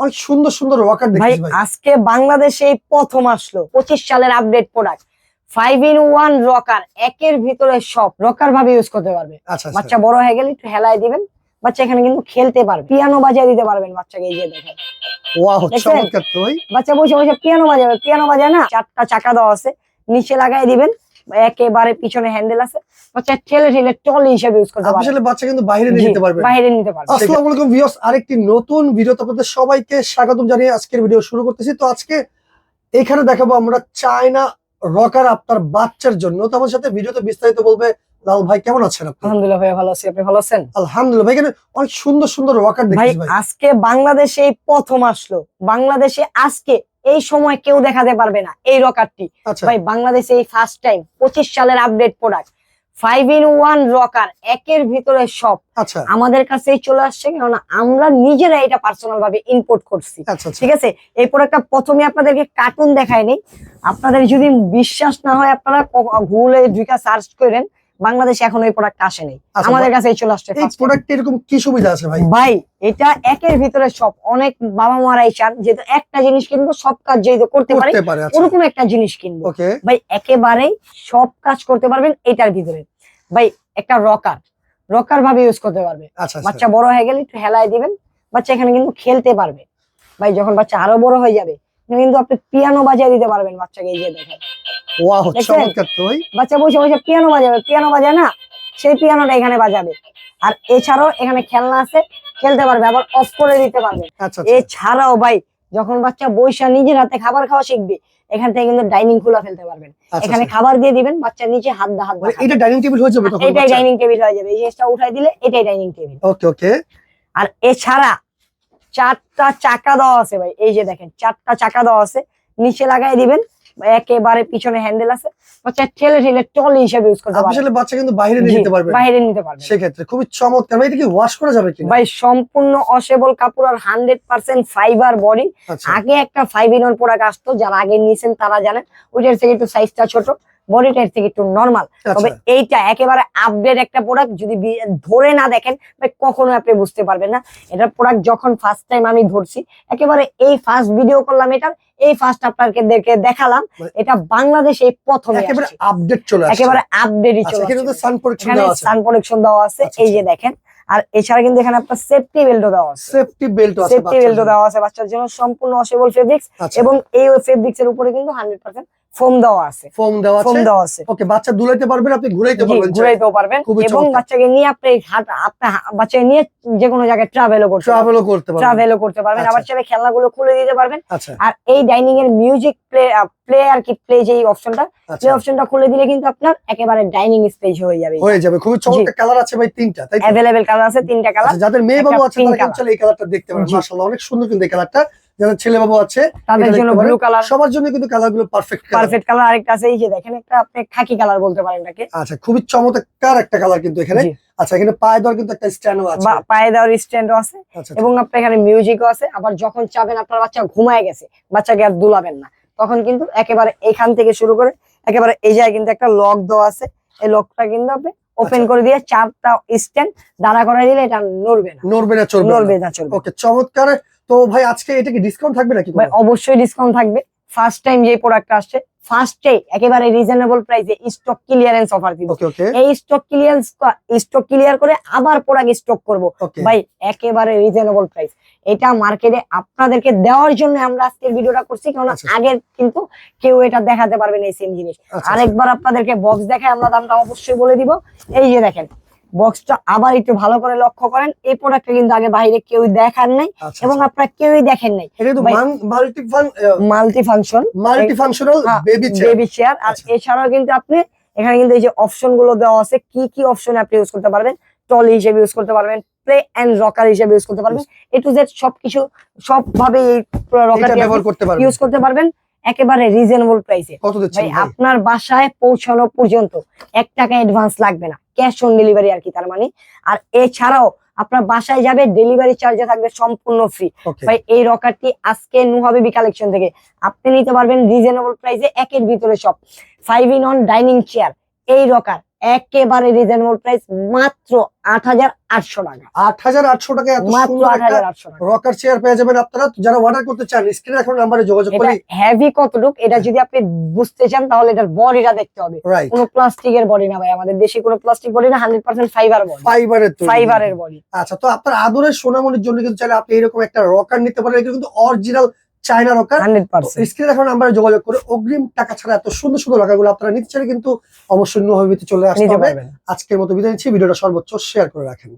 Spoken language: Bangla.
অনেক সুন্দর সুন্দর রকার ভাই আজকে বাংলাদেশে প্রথম আসলো। পঁচিশ সালের update product five in one rocker একের ভিতরে সব রকার ভাবে ইউজ করতে পারবে। আচ্ছা আচ্ছা। বাচ্চা বড় হয়ে গেলে একটু হেলায় দিবেন। বাচ্চা এখানে কিন্তু খেলতে পারবে। পিয়ানো বাজিয়ে দিতে পারবেন বাচ্চাকে এই যে দেখেন। ওয়াও দেখছেন? চমৎকার তো বাচ্চা বসে বসে পিয়ানো বাজাবে। পিয়ানো বাজায় না চারটা চাকা দেওয়া আছে। নিচে লাগাই দিবেন। একেবারে পিছনে হ্যান্ডেল আছে। বাচ্চা ঠেলে ঠেলে টল হিসেবে ইউজ করতে পারবে। আসলে বাচ্চা কিন্তু বাইরে নিয়ে যেতে পারবেন বাইরে নিতে পারবে। আসসালামু আলাইকুম ভিউয়ার্স আরেকটি নতুন ভিডিওতে আপনাদের সবাইকে স্বাগতম জানিয়ে আজকের ভিডিও শুরু করতেছি। তো আজকে এখানে দেখাবো আমরা চায়না রকার আপনার বাচ্চার জন্য। তো আমার সাথে ভিডিওতে বিস্তারিত বলবে লাল ভাই কেমন আছেন আপনি? আলহামদুলিল্লাহ ভাই ভালো আছি। আপনি ভালো আছেন? আলহামদুলিল্লাহ ভাই এখানে অনেক সুন্দর সুন্দর রকার ভাই দেখতেছি ভাই। আজকে বাংলাদেশে প্রথম আসলো। বাংলাদেশে আজকে এই সময় কেউ দেখাতে পারবে না। এই রকারটি। আচ্ছা। ভাই বাংলাদেশে এই ফার্স্ট টাইম পঁচিশ সালের update product five in one rocker একের ভিতরে সব। আচ্ছা। আমাদের কাছেই চলে আসছে কেননা আমরা নিজেরা এটা পার্সোনাল ভাবে ইম্পোর্ট করছি। আচ্ছা ঠিক আছে? এই প্রোডাক্টটা প্রথমে আপনাদেরকে কার্টুন দেখায়নি। আপনাদের যদি বিশ্বাস না হয় আপনারা গুগলে ঢুকা সার্চ করেন। বাংলাদেশে এখন ওই প্রোডাক্ট আসেনি। আচ্ছা, আমাদের কাছেই চলে আসছে এই। প্রোডাক্টে এরকম কি সুবিধা আছে ভাই? ভাই এটা একের ভিতরে সব অনেক বাবা মারাই চান যেহেতু একটা জিনিস কিনবো সব কাজ যেহেতু করতে পারে আচ্ছা। ওরকম একটা জিনিস কিনবো। ভাই একেবারেই সব কাজ করতে পারবেন এটার ভিতরে। ভাই একটা রকার রকার ভাবে ইউজ করতে পারবে। আচ্ছা। বাচ্চা বড় হয়ে গেলে একটু হেলায় দিবেন বাচ্চা এখানে কিন্তু খেলতে পারবে। ভাই যখন বাচ্চা আরও বড় হয়ে যাবে কিন্তু আপনি পিয়ানো বাজিয়ে দিতে পারবেন বাচ্চাকে এই যে দেখেন। ওয়াও চমৎকার তো বাচ্চা বসে বসে পিয়ানো বাজাবে পিয়ানো বাজায় না? সেই পিয়ানোটা এখানে বাজাবে। আর এছাড়াও এখানে খেলনা আছে খেলতে পারবে আবার অফ করে দিতে পারবে। আচ্ছা আচ্ছা। এছাড়াও ভাই যখন বাচ্চা বৈশা নিজের হাতে খাবার খাওয়া শিখবে এখান থেকে কিন্তু ডাইনিং খোলা ফেলতে পারবেন। আচ্ছা, এখানে। খাবার দিয়ে দিবেন বাচ্চা নিচে হাত দা হাত মানে এটা ডাইনিং টেবিল হয়ে যাবে তখন এটাই ডাইনিং টেবিল হয়ে যাবে এই জিনিসটা উঠাই দিলে এটাই ডাইনিং টেবিল ওকে ওকে আর এছাড়া চারটা চাকা দেওয়া আছে ভাই। এই যে দেখেন চারটা চাকা দেওয়া আছে। নিচে লাগাই দিবেন একেবারে পিছনে হ্যান্ডেল আছে। বাচ্চা ঠেলে ঠেলে টল হিসেবে ইউজ করতে পারবে আসলে বাচ্চা কিন্তু বাইরে নিয়ে যেতে পারবেন। বাইরে নিতে পারবে সেক্ষেত্রে খুবই চমৎকার। ভাই এটা কি ওয়াশ করা যাবে কিনা? ভাই সম্পূর্ণ অসেবল কাপড় আর হান্ড্রেড পার্সেন্ট ফাইবার বডি আগে একটা ফাইভ ইন ওয়ান প্রোডাক্ট আসতো যারা আগে নিয়েছেন তারা জানেন। ওইটার থেকে একটু সাইজটা ছোট। বডিটার থেকে একটু নর্মাল তবে আচ্ছা এইটা একেবারে আপডেট একটা প্রোডাক্ট যদি ধরে না দেখেন কখনো আপনি বুঝতে পারবেন না। এটা প্রোডাক্ট যখন ফার্স্ট টাইম আমি ধরছি একেবারে এই ফার্স্ট ভিডিও করলাম এটার এই ফার্স্ট আপনাদেরকে দেখালাম মানে- এটা বাংলাদেশে এই প্রথমে একেবারে আপডেট চলে আসছে। একেবারে আপডেটই আচ্ছা চলে আসছে। সান প্রোটেকশন দেওয়া আছে। সান প্রোটেকশন দেওয়া আছে আচ্ছা, এই যে দেখেন। আর এছাড়া কিন্তু এখানে আপনার সেফটি বেল্টও দেওয়া আছে। সেফটি বেল্ট আছে সেফটি বেল্টও দেওয়া আছে বাচ্চার জন্য। সম্পূর্ণ অসেবল ফেব্রিক্স এবং এই ফেব্রিক্স এর উপরে কিন্তু হান্ড্রেড পার্সেন্ট ফোম দেওয়া আছে। ফোম দেওয়া ফোম দেওয়া আছে। ওকে বাচ্চা দুলাইতে পারবেন আপনি ঘুরাইতে পারবেন ঘুরাইতেও পারবেন। এবং। বাচ্চাকে নিয়ে আপনি হাট আপনি বাচ্চাকে নিয়ে যে কোনো জায়গায় ট্রাভেলও করতে ট্রাভেলও করতে পারবেন। ট্রাভেলও করতে পারবেন। আচ্ছা। আবার চাইলে খেলনাগুলো খুলে দিতে পারবেন। আচ্ছা। আর এই ডাইনিং এর মিউজিক প্লে প্লে আর কি প্লে যে অপশনটা আচ্ছা। অপশনটা খুলে দিলে কিন্তু আপনার একেবারে ডাইনিং স্পেস হয়ে যাবে। হয়ে যাবে। খুবই চমৎকার কালার আছে ভাই তিনটা তাই তো? অ্যাভেলেবেল কালার আছে তিনটা কালার আচ্ছা, যাদের মেয়ে বাবু আছে তারা কিন্তু এই কালারটা দেখতে পারেন। মাশাআল্লাহ অনেক সুন্দর কিন্তু এই কালারটা যাদের ছেলে বাবু আছে তাদের জন্য ব্লু কালার সবার জন্য কিন্তু কালারগুলো পারফেক্ট কালার পারফেক্ট কালার আরেকটা আছে এই যে দেখেন একটা আপনি খাকি কালার বলতে পারেন এটাকে। আচ্ছা খুবই চমৎকার একটা কালার কিন্তু এখানে। আচ্ছা এখানে পায়ে দেওয়ার কিন্তু একটা স্ট্যান্ডও আছে। বা- পায়ে দেওয়ার স্ট্যান্ডও আছে। আচ্ছা এবং আপনার এখানে মিউজিকও আছে। আবার যখন চাবেন আপনার বাচ্চা ঘুমায় গেছে বাচ্চাকে আর দুলাবেন না। তখন কিন্তু একেবারে এখান থেকে শুরু করে একেবারে এই জায়গায় কিন্তু একটা লক দেওয়া আছে। এই লকটা কিন্তু আপনি ওপেন আচ্ছা। করে দিয়ে চাপটা স্ট্যান্ড দাঁড়া করাই দিলে এটা নড়বে না। নড়বে না চলবে নড়বে না চলবে ওকে চমৎকার। তো ভাই আজকে এটা কি ডিসকাউন্ট থাকবে নাকি ভাই অবশ্যই ডিসকাউন্ট থাকবে। ফার্স্ট টাইম যে প্রোডাক্ট আসছে ফার্স্টে একেবারে রিজনেবল প্রাইসে স্টক ক্লিয়ারেন্স অফার দিব। এই স্টক ক্লিয়ারেন্স স্টক ক্লিয়ার করে আবার প্রোডাক্ট স্টক করব। ভাই একেবারে রিজনেবল প্রাইস এটা মার্কেটে আপনাদেরকে দেওয়ার জন্য আমরা আজকের ভিডিওটা করছি কারণ আচ্ছা। আগের কিন্তু কেউ এটা দেখাতে পারবে না এই সেম জিনিস। আচ্ছা আরেকবার আপনাদেরকে বক্স দেখায় আমরা দামটা অবশ্যই বলে দিব। এই যে দেখেন বক্সটা আবার একটু ভালো করে লক্ষ্য করেন এই প্রোডাক্টটা কিন্তু আগে বাইরে কেউ দেখার নাই আচ্ছা এবং আপনারা কেউই দেখেন নাই। Multi function multi functional baby chair baby chair আর আচ্ছা। এছাড়াও কিন্তু আপনি এখানে কিন্তু এই যে অপশনগুলো দেওয়া আছে কি কি অপশন আপনি ইউজ করতে পারবেন? টলি হিসেবে ইউজ করতে পারবেন প্লে এন্ড রকার হিসেবে ইউজ করতে পারবেন। এ টু জেড সবকিছু সব ভাবে এই রকার ব্যবহার করতে ইউজ করতে পারবেন। একেবারে রিজনেবল প্রাইসে আপনার বাসায় পৌঁছানো পর্যন্ত এক টাকা অ্যাডভান্স লাগবে না। ক্যাশ অন ডেলিভারি আর কি তার মানে। আর এছাড়াও আপনার বাসায় যাবে ডেলিভারি চার্জে থাকবে সম্পূর্ণ ফ্রি ভাই এই রকারটি আজকে নুহাবিবি কালেকশন থেকে। আপনি নিতে পারবেন রিজনেবল প্রাইসে একের ভিতরে সব। Five in one dining chair এই রকার একেবারে রিজনেবল প্রাইস মাত্র আট হাজার আটশো টাকা। আট হাজার আটশো টাকা মাত্র আট হাজার আটশো টাকা। রকার চেয়ার পেয়ে যাবেন আপনারা। যারা অর্ডার করতে চান স্ক্রিনে এখন নাম্বারে যোগাযোগ করি। হেভি কতটুক এটা যদি আপনি বুঝতে চান তাহলে এটার বডিটা দেখতে হবে। কোনো প্লাস্টিকের বডি না ভাই আমাদের দেশে কোনো প্লাস্টিক বডি না হান্ড্রেড পার্সেন্ট ফাইবার বডি ফাইবারের ফাইবারের বডি আচ্ছা তো আপনার আদরের সোনামণির জন্য কিন্তু চাইলে আপনি এরকম একটা রকার নিতে পারেন। কিন্তু অরিজিনাল চায়না রকার স্ক্রিনে এখন নাম্বারে যোগাযোগ করে অগ্রিম টাকা ছাড়া এত সুন্দর সুন্দর রকারগুলো আপনারা নিতে চাইলে কিন্তু অবশ্যই নুহাবিতে চলে আসতে হবে। আজকের মতো বিদায় নিচ্ছি। ভিডিওটা সর্বোচ্চ শেয়ার করে রাখেন।